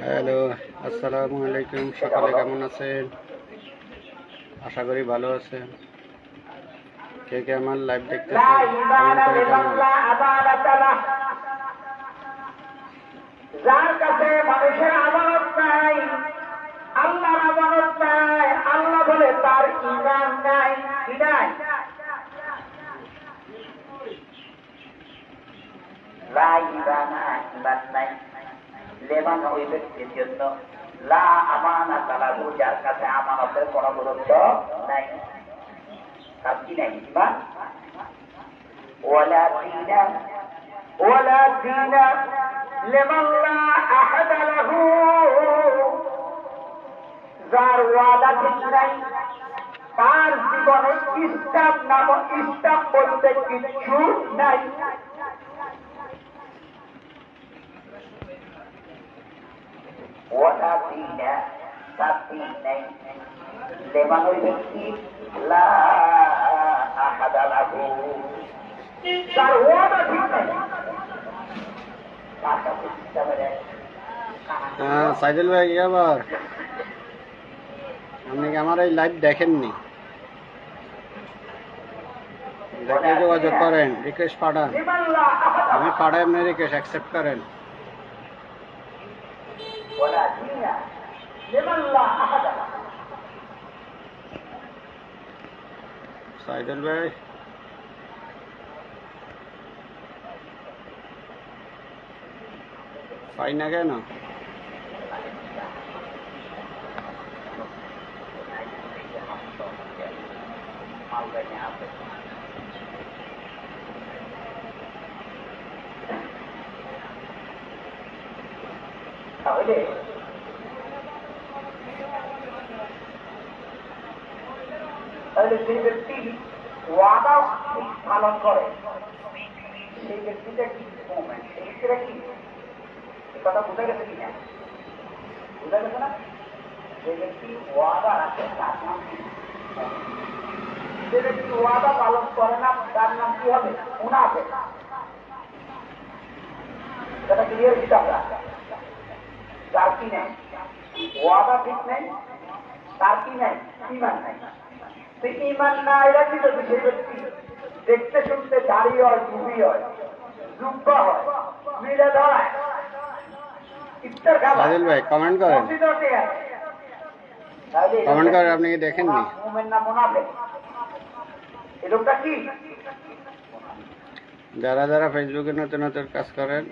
Hello আসসালামু আলাইকুম। সকালে কেমন আছেন? আশা করি ভালো আছেন। কে কে আমার লাইভ দেখতেছেন? কমেন্ট করে জানান। যার কাছে মানুষের আমানত নাই আল্লাহর আমানত নাই আল্লাহ বলে তার ইমান নাই কি নাই? লা ইমান নাই লেমান ওই ব্যক্তির জন্য লা আমানা তালাহু যার কাছে আমানতের কোনো গুরুত্ব নাই তার কি নাই ইমান ওয়ালা দিনা ওয়ালা দিনা লিমান লা আহাদা লাহু যার ওয়াদা ঠিক নাই তার জীবনে ইসলাম নাম ইসলাম বলতে কিছু নাই ওয়াদা ঠিক নাই তার কাছে ইসলামের এক হ্যাঁ সাইদুল ভাই, কি আবার আপনি কি আমার এই লাইভ দেখেননি? দেখে যোগাযোগ করেন রিকোয়েস্ট পাঠান। আমি পাঠাই, আপনি রিকোয়েস্ট অ্যাকসেপ্ট করেন। ولا دين لمن لا أحد له সাইদুল ভাই পাই না কেন তাহলে তাহলে সেই ব্যক্তি ওয়াদা পালন করে সেই ব্যক্তিটা কি মুভমেন্ট সেই ব্যক্তিটা কি এই কথা বোঝা গেছে কিনা বোঝা গেছে না যে ব্যক্তি ওয়াদা রাখে তার নাম কি যে ব্যক্তি ওয়াদা পালন করে না তার নাম কি হবে মুনাফে এটা ক্লিয়ার দিতে আমরা তার কি নেই ওয়াদা ঠিক নেই তার কি নেই ইমান নাই তো ইমান না এরা কি করবে সেই ব্যক্তি দেখতে শুনতে দাড়ি হয় টুপি হয় যুব্ব হয় মিলে ধরায় ইফতার খাবার সাইদুল ভাই কমেন্ট করেন মসজিদতে আছে তাহলে এই কমেন্ট লোকটা করেন আপনি কি দেখেননি মুমিন না মুনাফিক এই লোকটা কি যারা যারা ফেসবুকে নতুন নতুন কাজ করেন